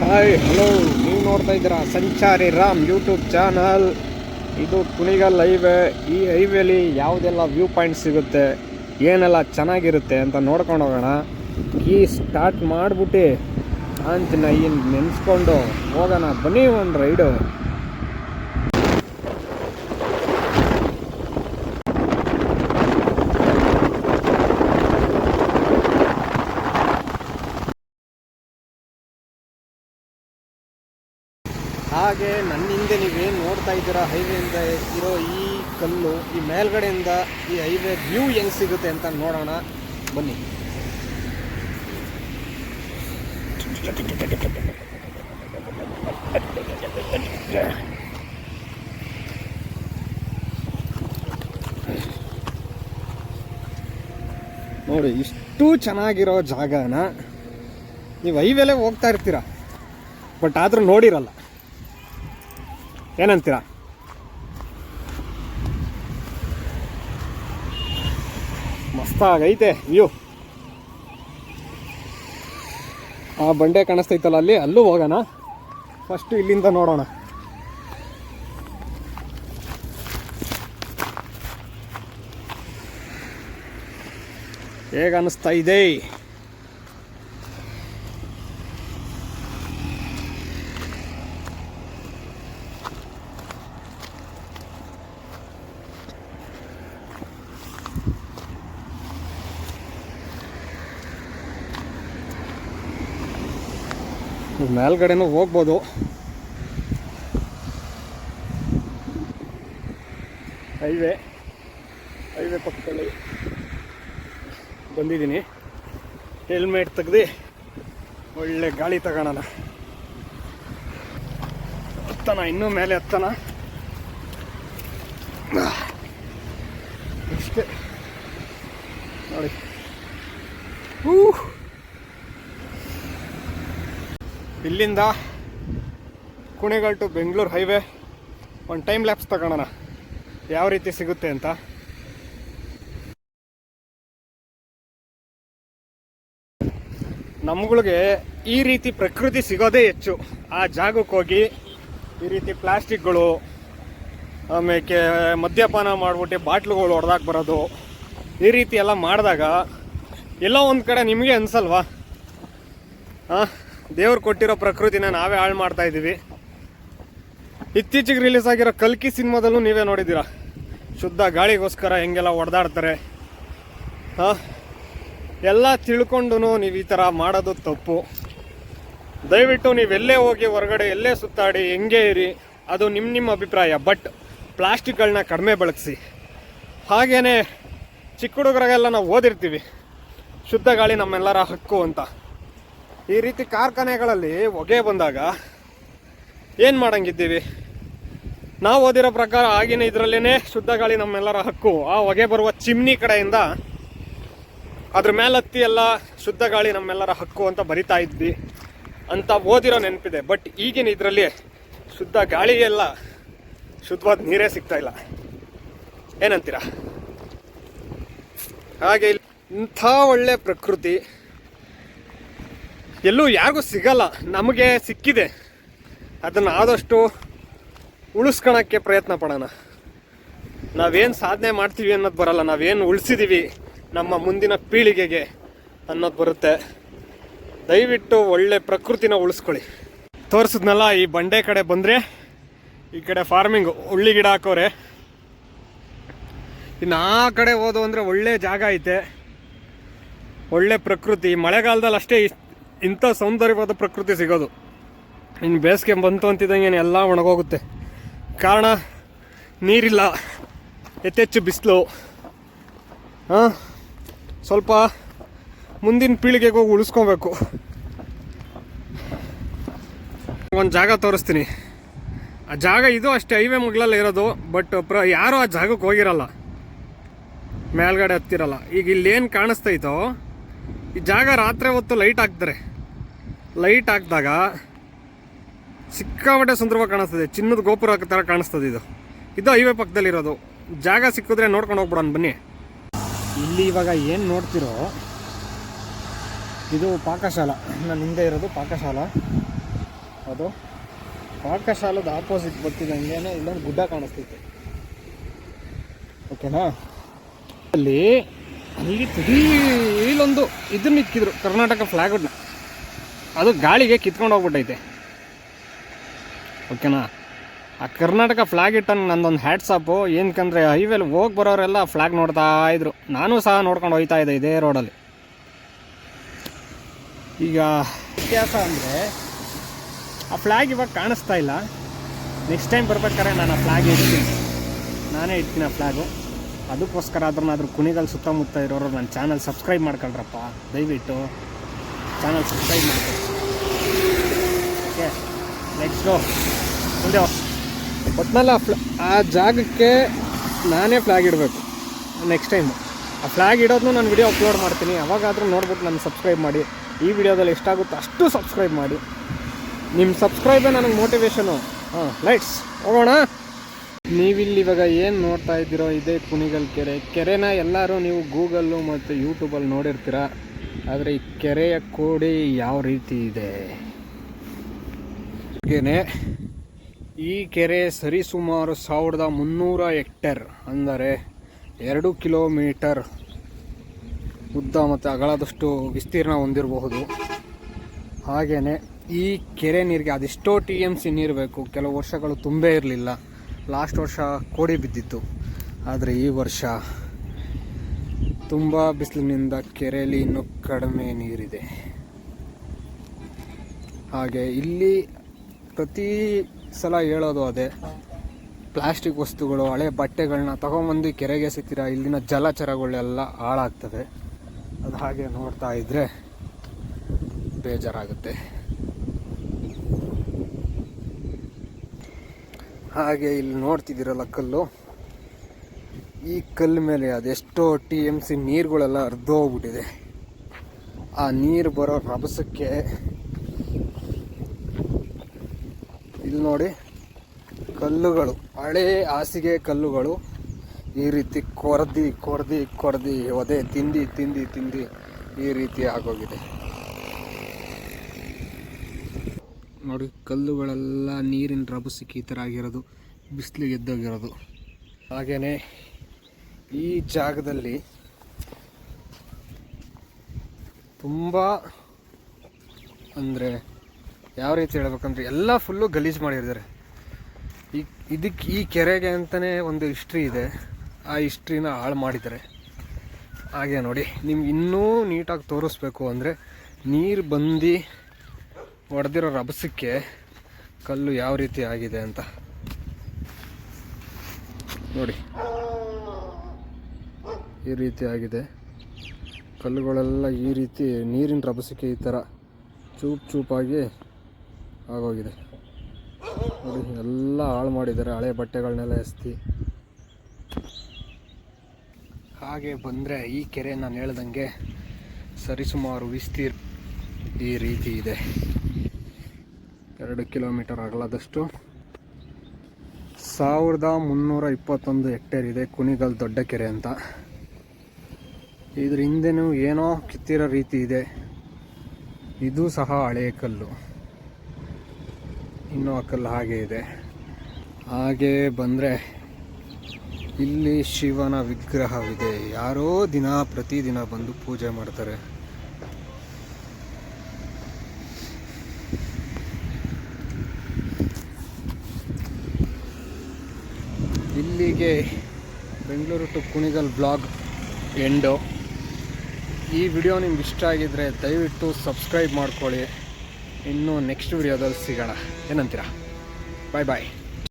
Hi hello ನೀವು ನೋಡ್ತಾ ಇದ್ದೀರಾ ಸಂಚಾರಿ ರಾಮ್ ಯೂಟ್ಯೂಬ್ ಚಾನಲ್ ಇದು ಕುಣಿಗಲ್ ಹೈವೇ ಈ ಹೈವೇಲಿ ಯಾವುದೆಲ್ಲ ವ್ಯೂ ಪಾಯಿಂಟ್ ಸಿಗುತ್ತೆ, ಏನೆಲ್ಲ ಚೆನ್ನಾಗಿರುತ್ತೆ ಅಂತ ನೋಡ್ಕೊಂಡು ಹೋಗೋಣ. ಈ ಸ್ಟಾರ್ಟ್ ಮಾಡಿಬಿಟ್ಟು ಅಂತ ಏನು ನೆನೆಸ್ಕೊಂಡು ಹೋಗೋಣ. ಬನ್ನಿ ಒಂದು ರೈಡು ಹಾಗೆ ನನ್ನ ಹಿಂದೆ ನೀವೇನು ನೋಡ್ತಾ ಇದ್ದೀರಾ? ಹೈವೇಯಿಂದ ಇರೋ ಈ ಕಲ್ಲು ಈ ಮೇಲ್ಗಡೆಯಿಂದ ಈ ಹೈವೇ ವ್ಯೂ ಹೆಂಗೆ ಸಿಗುತ್ತೆ ಅಂತ ನೋಡೋಣ. ಬನ್ನಿ. ನೋಡಿ, ಇಷ್ಟು ಚೆನ್ನಾಗಿರೋ ಜಾಗನ ನೀವು ಹೈವೇಲೆ ಹೋಗ್ತಾ ಇರ್ತೀರ. ಬಟ್ ಆದರೂ ನೋಡಿರಲ್ಲ. ಏನಂತೀರಾ? ಮಸ್ತಾಗೈತೆ ವ್ಯೂ. ಆ ಬಂಡೆ ಕಾಣಿಸ್ತೈತಲ್ಲ ಅಲ್ಲಿ, ಅಲ್ಲೂ ಹೋಗೋಣ. ಫಸ್ಟ್ ಇಲ್ಲಿಂದ ನೋಡೋಣ. ಹೇಗೆ ಅನಿಸ್ತಾ ಇದೆ? ಮೇಲ್ಗಡೆನೂ ಹೋಗ್ಬೋದು. ಹೈವೇ ಹೈವೇ ಪಕ್ಕದಲ್ಲಿ ಬಂದಿದ್ದೀನಿ. ಹೆಲ್ಮೆಟ್ ತೆಗ್ದು ಒಳ್ಳೆ ಗಾಳಿ ತಗೋಣ ಹತ್ತನ ಇನ್ನೂ ಮೇಲೆ ಹತ್ತನ ಇಷ್ಟೇ ನೋಡಿ. ಹೂ ಇಲ್ಲಿಂದ ಕುಣಿಗಲ್ ಟು ಬೆಂಗಳೂರು ಹೈವೇ ಒಂದು ಟೈಮ್ ಲ್ಯಾಪ್ಸ್ ತಗೊಳ್ಳೋಣ ಯಾವ ರೀತಿ ಸಿಗುತ್ತೆ ಅಂತ. ನಮ್ಗಳಿಗೆ ಈ ರೀತಿ ಪ್ರಕೃತಿ ಸಿಗೋದೇ ಹೆಚ್ಚು. ಆ ಜಾಗಕ್ಕೆ ಹೋಗಿ ಈ ರೀತಿ ಪ್ಲಾಸ್ಟಿಕ್ಗಳು ಆಮೇಲೆ ಮದ್ಯಪಾನ ಮಾಡಿಬಿಟ್ಟು ಬಾಟ್ಲುಗಳು ಹೊಡೆದಾಕ್ ಬರೋದು, ಈ ರೀತಿ ಎಲ್ಲ ಮಾಡಿದಾಗ ಎಲ್ಲೋ ಒಂದು ಕಡೆ ನಿಮಗೆ ಅನ್ಸಲ್ವಾ? ಹಾಂ ದೇವ್ರು ಕೊಟ್ಟಿರೋ ಪ್ರಕೃತಿನ ನಾವೇ ಹಾಳು ಮಾಡ್ತಾ ಇದ್ದೀವಿ. ಇತ್ತೀಚೆಗೆ ರಿಲೀಸ್ ಆಗಿರೋ ಕಲ್ಕಿ ಸಿನಿಮಾದಲ್ಲೂ ನೀವೇ ನೋಡಿದ್ದೀರಾ? ಶುದ್ಧ ಗಾಳಿಗೋಸ್ಕರ ಹೆಂಗೆಲ್ಲ ಹೊಡೆದಾಡ್ತಾರೆ ಹಾಂ? ಎಲ್ಲ ತಿಳ್ಕೊಂಡು ನೀವು ಈ ಥರ ಮಾಡೋದು ತಪ್ಪು. ದಯವಿಟ್ಟು ನೀವೆಲ್ಲೇ ಹೋಗಿ ಹೊರಗಡೆ, ಎಲ್ಲೇ ಸುತ್ತಾಡಿ, ಹೆಂಗೆ ಇರಿ, ಅದು ನಿಮ್ಮ ನಿಮ್ಮ ಅಭಿಪ್ರಾಯ. ಬಟ್ ಪ್ಲಾಸ್ಟಿಕ್ಗಳನ್ನ ಕಡಿಮೆ ಬಳಸಿ. ಹಾಗೇ ಚಿಕ್ಕ ಹುಡುಗರಾಗೆಲ್ಲ ನಾವು ಓದಿರ್ತೀವಿ. ಶುದ್ಧ ಗಾಳಿ ನಮ್ಮೆಲ್ಲರ ಹಕ್ಕು ಅಂತ. ಈ ರೀತಿ ಕಾರ್ಖಾನೆಗಳಲ್ಲಿ ಹೊಗೆ ಬಂದಾಗ ಏನು ಮಾಡಂಗಿದ್ದೀವಿ? ನಾವು ಓದಿರೋ ಪ್ರಕಾರ ಆಗಿನ ಇದರಲ್ಲೇ ಶುದ್ಧ ಗಾಳಿ ನಮ್ಮೆಲ್ಲರ ಹಕ್ಕು. ಆ ಹೊಗೆ ಬರುವ ಚಿಮ್ನಿ ಕಡೆಯಿಂದ ಅದ್ರ ಮೇಲೆ ಹತ್ತಿ ಎಲ್ಲ ಶುದ್ಧ ಗಾಳಿ ನಮ್ಮೆಲ್ಲರ ಹಕ್ಕು ಅಂತ ಬರಿತಾ ಇದ್ವಿ ಅಂತ ಓದಿರೋ ನೆನಪಿದೆ. ಬಟ್ ಈಗಿನ ಇದರಲ್ಲಿ ಶುದ್ಧ ಗಾಳಿಗೆಲ್ಲ ಶುದ್ಧವಾದ ನೀರೇ ಸಿಗ್ತಾ ಇಲ್ಲ. ಏನಂತೀರಾ? ಹಾಗೆ ಇಲ್ಲಿ ಇಂಥ ಒಳ್ಳೆ ಪ್ರಕೃತಿ ಎಲ್ಲೂ ಯಾರಿಗೂ ಸಿಗಲ್ಲ, ನಮಗೆ ಸಿಕ್ಕಿದೆ. ಅದನ್ನು ಆದಷ್ಟು ಉಳಿಸ್ಕೊಳಕ್ಕೆ ಪ್ರಯತ್ನ ಪಡೋಣ. ನಾವೇನು ಸಾಧನೆ ಮಾಡ್ತೀವಿ ಅನ್ನೋದು ಬರಲ್ಲ, ನಾವೇನು ಉಳಿಸಿದೀವಿ ನಮ್ಮ ಮುಂದಿನ ಪೀಳಿಗೆಗೆ ಅನ್ನೋದು ಬರುತ್ತೆ. ದಯವಿಟ್ಟು ಒಳ್ಳೆ ಪ್ರಕೃತಿನ ಉಳಿಸ್ಕೊಳ್ಳಿ. ತೋರಿಸಿದ್ನಲ್ಲ, ಈ ಬಂಡೆ ಕಡೆ ಬಂದರೆ ಈ ಕಡೆ ಫಾರ್ಮಿಂಗ್ ಹುಳ್ಳಿ ಗಿಡ ಹಾಕೋರೆ. ಇನ್ನು ಆ ಕಡೆ ಹೋದು ಅಂದರೆ ಒಳ್ಳೆ ಜಾಗ ಐತೆ. ಒಳ್ಳೆ ಪ್ರಕೃತಿ. ಮಳೆಗಾಲದಲ್ಲಿ ಅಷ್ಟೇ ಇಂಥ ಸೌಂದರ್ಯವಾದ ಪ್ರಕೃತಿ ಸಿಗೋದು. ಇನ್ನು ಬೇಸಿಗೆ ಬಂತು ಅಂತಿದ್ದಂಗೆ ಎಲ್ಲ ಒಣಗೋಗುತ್ತೆ. ಕಾರಣ, ನೀರಿಲ್ಲ. ಯಥೆಚ್ಚು ಬಿಸಿಲು. ಹಾಂ? ಸ್ವಲ್ಪ ಮುಂದಿನ ಪೀಳಿಗೆಗೆ ಹೋಗಿ ಉಳಿಸ್ಕೊಬೇಕು. ಒಂದು ಜಾಗ ತೋರಿಸ್ತೀನಿ. ಆ ಜಾಗ ಇದು ಅಷ್ಟೇ, ಹೈವೇ ಮಗ್ಲಲ್ಲ ಇರೋದು, ಬಟ್ ಪ್ರ ಯಾರೂ ಆ ಜಾಗಕ್ಕೆ ಹೋಗಿರಲ್ಲ. ಮೇಲ್ಗಡೆ ಹತ್ತಿರಲ್ಲ. ಈಗ ಇಲ್ಲೇನು ಕಾಣಿಸ್ತೈತೋ ಈ ಜಾಗ ರಾತ್ರಿ ಹೊತ್ತು ಲೈಟ್ ಹಾಕ್ತಾರೆ. ಲೈಟ್ ಹಾಕಿದಾಗ ಸಿಕ್ಕಾಪಟ್ಟೆ ಸುಂದರವಾಗಿ ಕಾಣಿಸ್ತದೆ. ಚಿನ್ನದ ಗೋಪುರ ಥರ ಕಾಣಿಸ್ತದೆ ಇದು. ಇದು ಹೈವೇ ಪಕ್ಕದಲ್ಲಿರೋದು. ಜಾಗ ಸಿಕ್ಕಿದ್ರೆ ನೋಡ್ಕೊಂಡು ಹೋಗ್ಬಿಡೋಣ, ಬನ್ನಿ. ಇಲ್ಲಿ ಇವಾಗ ಏನು ನೋಡ್ತಿರೋ, ಇದು ಪಾಕಶಾಲ. ನನ್ನ ಹಿಂದೆ ಇರೋದು ಪಾಕಶಾಲ. ಅದು ಪಾಕಶಾಲದ ಆಪೋಸಿಟ್ ಬರ್ತಿದ್ದಂಗೆ ಇಲ್ಲೊಂದು ಗುಡ್ಡ ಕಾಣಿಸ್ತೈತೆ ಓಕೆನಾ ಅಲ್ಲಿ ಅಲ್ಲಿ ಇಲ್ಲೊಂದು ಇದನ್ನ ಇಕ್ಕಿದ್ರು ಕರ್ನಾಟಕ ಫ್ಲ್ಯಾಗನ್ನ ಅದು ಗಾಳಿಗೆ ಕಿತ್ಕೊಂಡು ಹೋಗ್ಬಿಟ್ಟೈತೆ. ಓಕೆನಾ ಆ ಕರ್ನಾಟಕ ಫ್ಲ್ಯಾಗ್ ಇಟ್ಟಂಗೆ ನಂದೊಂದು ಹ್ಯಾಟ್ಸಾಪು ಏನಕ್ಕಂದರೆ ಹೈವೇಲಿ ಹೋಗಿ ಬರೋರೆಲ್ಲ ಫ್ಲ್ಯಾಗ್ ನೋಡ್ತಾ ಇದ್ರು. ನಾನು ಸಹ ನೋಡ್ಕೊಂಡು ಹೋಗ್ತಾ ಇದ್ದೆ ಇದೇ ರೋಡಲ್ಲಿ ಈಗ ಇತಿಹಾಸ ಅಂದರೆ ಆ ಫ್ಲ್ಯಾಗ್ ಇವಾಗ ಕಾಣಿಸ್ತಾ ಇಲ್ಲ. ನೆಕ್ಸ್ಟ್ ಟೈಮ್ ಬರ್ಬೇಕಾದ್ರೆ ನಾನು ಆ ಫ್ಲ್ಯಾಗ್ ಇಡ್ತೀನಿ. ನಾನೇ ಇಡ್ತೀನಿ ಆ ಫ್ಲ್ಯಾಗು ಅದಕ್ಕೋಸ್ಕರ ಆದ್ರೂ ಕುಣಿಗಲ್ ಸುತ್ತಮುತ್ತ ಇರೋರು ನನ್ನ ಚಾನಲ್ ಸಬ್ಸ್ಕ್ರೈಬ್ ಮಾಡ್ಕೊಳ್ರಪ್ಪ. ದಯವಿಟ್ಟು ಚಾನಲ್ ಸಬ್ಸ್ಕ್ರೈಬ್ ಮಾಡ್ಕೊಳ್ಳಿ ಓಕೆ ನೆಕ್ಸ್ಟು ಮುಂದೆ ಒಟ್ನಲ್ಲಿ ಆ ಫ್ಲ ಆ ಜಾಗಕ್ಕೆ ನಾನೇ ಫ್ಲಾಗ್ ಇಡಬೇಕು. ನೆಕ್ಸ್ಟ್ ಟೈಮು ಆ ಫ್ಲ್ಯಾಗ್ ಇಡೋದನ್ನು ನಾನು ವಿಡಿಯೋ ಅಪ್ಲೋಡ್ ಮಾಡ್ತೀನಿ. ಅವಾಗಾದರೂ ನೋಡ್ಬಿಟ್ಟು ನಾನು ಸಬ್ಸ್ಕ್ರೈಬ್ ಮಾಡಿ. ಈ ವಿಡಿಯೋದಲ್ಲಿ ಎಷ್ಟಾಗುತ್ತೋ ಅಷ್ಟು ಸಬ್ಸ್ಕ್ರೈಬ್ ಮಾಡಿ. ನಿಮ್ಮ ಸಬ್ಸ್ಕ್ರೈಬೇ ನನಗೆ ಮೋಟಿವೇಶನು ಹಾಂ ಲೈಟ್ಸ್ ಹೋಗೋಣ. ನೀವಿಲ್ಲಿ ಇವಾಗ ಏನು ನೋಡ್ತಾ ಇದ್ದೀರೋ ಇದೇ ಕುಣಿಗಲ್ ಕೆರೆ. ಕೆರೆನ ಎಲ್ಲರೂ ನೀವು ಗೂಗಲ್ಲು ಮತ್ತು ಯೂಟ್ಯೂಬಲ್ಲಿ ನೋಡಿರ್ತೀರ. ಆದರೆ ಈ ಕೆರೆಯ ಕೋಡಿ ಯಾವ ರೀತಿ ಇದೆ? ಹಾಗೇನೆ, ಈ ಕೆರೆ ಸರಿಸುಮಾರು ಸಾವಿರದ ಮುನ್ನೂರ ಹೆಕ್ಟೇರ್, ಅಂದರೆ ಎರಡು ಕಿಲೋಮೀಟರ್ ಉದ್ದ ಮತ್ತು ಅಗಲದಷ್ಟು ವಿಸ್ತೀರ್ಣ ಹೊಂದಿರಬಹುದು. ಹಾಗೆಯೇ ಈ ಕೆರೆ ನೀರಿಗೆ ಅದೆಷ್ಟೋ ಟಿ ಎಂ ಸಿ ನೀರು ಬೇಕು. ಕೆಲವು ವರ್ಷಗಳು ತುಂಬೇ ಇರಲಿಲ್ಲ. ಲಾಸ್ಟ್ ವರ್ಷ ಕೋಡಿ ಬಿದ್ದಿತ್ತು. ಆದರೆ ಈ ವರ್ಷ ತುಂಬ ಬಿಸಿಲಿನಿಂದ ಕೆರೆಯಲ್ಲಿ ಇನ್ನೂ ಕಡಿಮೆ ನೀರಿದೆ. ಹಾಗೆ ಇಲ್ಲಿ ಪ್ರತಿ ಸಲ ಹೇಳೋದು ಅದೇ, ಪ್ಲಾಸ್ಟಿಕ್ ವಸ್ತುಗಳು, ಹಳೆ ಬಟ್ಟೆಗಳನ್ನ ತಗೊಂಬಂದು ಕೆರೆಗೆ ಸಿಗ್ತೀರ ಇಲ್ಲಿನ ಜಲಚರಗಳೆಲ್ಲ ಹಾಳಾಗ್ತವೆ ಅದು ಹಾಗೆ ನೋಡ್ತಾ ಇದ್ದರೆ ಬೇಜಾರಾಗುತ್ತೆ. ಹಾಗೆ ಇಲ್ಲಿ ನೋಡ್ತಿದ್ದೀರಲ್ಲ ಕಲ್ಲು? ಈ ಕಲ್ಲು ಮೇಲೆ ಅದೆಷ್ಟೋ ಟಿ ಎಂ ಸಿ ನೀರುಗಳೆಲ್ಲ ಹರಿದೋಗ್ಬಿಟ್ಟಿದೆ. ಆ ನೀರು ಬರೋ ರಭಸಕ್ಕೆ ಇಲ್ಲಿ ನೋಡಿ, ಕಲ್ಲುಗಳು, ಹಳೆ ಹಾಸಿಗೆ ಕಲ್ಲುಗಳು ಈ ರೀತಿ ಕೊರ್ದಿ ಕೊರ್ದಿ ಕೊರ್ದಿ, ಒದೆ ತಿಂದಿ ತಿಂದಿ ತಿಂದಿ ಈ ರೀತಿ ಆಗೋಗಿದೆ. ನೋಡಿ, ಕಲ್ಲುಗಳೆಲ್ಲ ನೀರಿನ ರಭಸಕ್ಕೆ ಈ ಥರ ಆಗಿರೋದು ಬಿಸಿಲಿಗೆ ಎದ್ದೋಗಿರೋದು. ಹಾಗೆಯೇ ಈ ಜಾಗದಲ್ಲಿ ತುಂಬ ಅಂದರೆ ಯಾವ ರೀತಿ ಹೇಳ್ಬೇಕಂದ್ರೆ ಎಲ್ಲ ಫುಲ್ಲು ಗಲೀಜು ಮಾಡಿದ್ದಾರೆ ಈ ಇದಕ್ಕೆ ಈ ಕೆರೆಗೆ ಅಂತಲೇ ಒಂದು ಹಿಸ್ಟ್ರಿ ಇದೆ. ಆ ಹಿಸ್ಟ್ರಿನ ಹಾಳು ಮಾಡಿದ್ದಾರೆ. ಹಾಗೆ ನೋಡಿ, ನಿಮ್ಗೆ ಇನ್ನೂ ನೀಟಾಗಿ ತೋರಿಸ್ಬೇಕು ಅಂದರೆ ನೀರು ಬಂದು ಹೊಡೆದಿರೋ ರಭಸಕ್ಕೆ ಕಲ್ಲು ಯಾವ ರೀತಿ ಆಗಿದೆ ಅಂತ. ನೋಡಿ. ಈ ರೀತಿ ಆಗಿದೆ. ಕಲ್ಲುಗಳೆಲ್ಲ ಈ ರೀತಿ ನೀರಿನ ರಭಸಕ್ಕೆ ಈ ಥರ ಚೂಪ್ ಚೂಪಾಗಿ ಆಗೋಗಿದೆ. ನೋಡಿ, ಎಲ್ಲ ಹಾಳು ಮಾಡಿದ್ದಾರೆ. ಹಳೆ ಬಟ್ಟೆಗಳನ್ನೆಲ್ಲ ಎಸ್ತಿ. ಹಾಗೆ ಬಂದರೆ ಈ ಕೆರೆ ನಾನು ಹೇಳ್ದಂಗೆ ಸರಿಸುಮಾರು ವಿಸ್ತೀರ್ ಈ ರೀತಿ ಇದೆ. ಎರಡು ಕಿಲೋಮೀಟರ್ ಅಗಲದಷ್ಟು. ಸಾವಿರದ ಮುನ್ನೂರ ಇಪ್ಪತ್ತೊಂದು ಹೆಕ್ಟೇರ್ ಇದೆ ಕುಣಿಗಲ್ ದೊಡ್ಡ ಕೆರೆ ಅಂತ. ಇದ್ರ ಹಿಂದೆನೂ ಏನೋ ಕಿತ್ತಿರೋ ರೀತಿ ಇದೆ. ಇದು ಸಹ ಹಳೆಯ ಕಲ್ಲು. ಇನ್ನೂ ಆ ಕಲ್ಲು ಹಾಗೆ ಇದೆ. ಹಾಗೆ ಬಂದರೆ ಇಲ್ಲಿ ಶಿವನ ವಿಗ್ರಹವಿದೆ. ಯಾರೋ ದಿನ ಪ್ರತಿದಿನ ಬಂದು ಪೂಜೆ ಮಾಡ್ತಾರೆ. ಇಲ್ಲಿಗೆ Bengaluru to Kunigal vlog end ಈ ವಿಡಿಯೋ ನಿಮ್ಗೆ ಇಷ್ಟ ಆಗಿದ್ರೆ ದಯವಿಟ್ಟು ಸಬ್ಸ್ಕ್ರೈಬ್ ಮಾಡ್ಕೊಳ್ಳಿ. ಇನ್ನು ನೆಕ್ಸ್ಟ್ ವಿಡಿಯೋದಲ್ಲಿ ಸಿಗೋಣ. ಏನಂತೀರಾ? ಬಾಯ್ ಬಾಯ್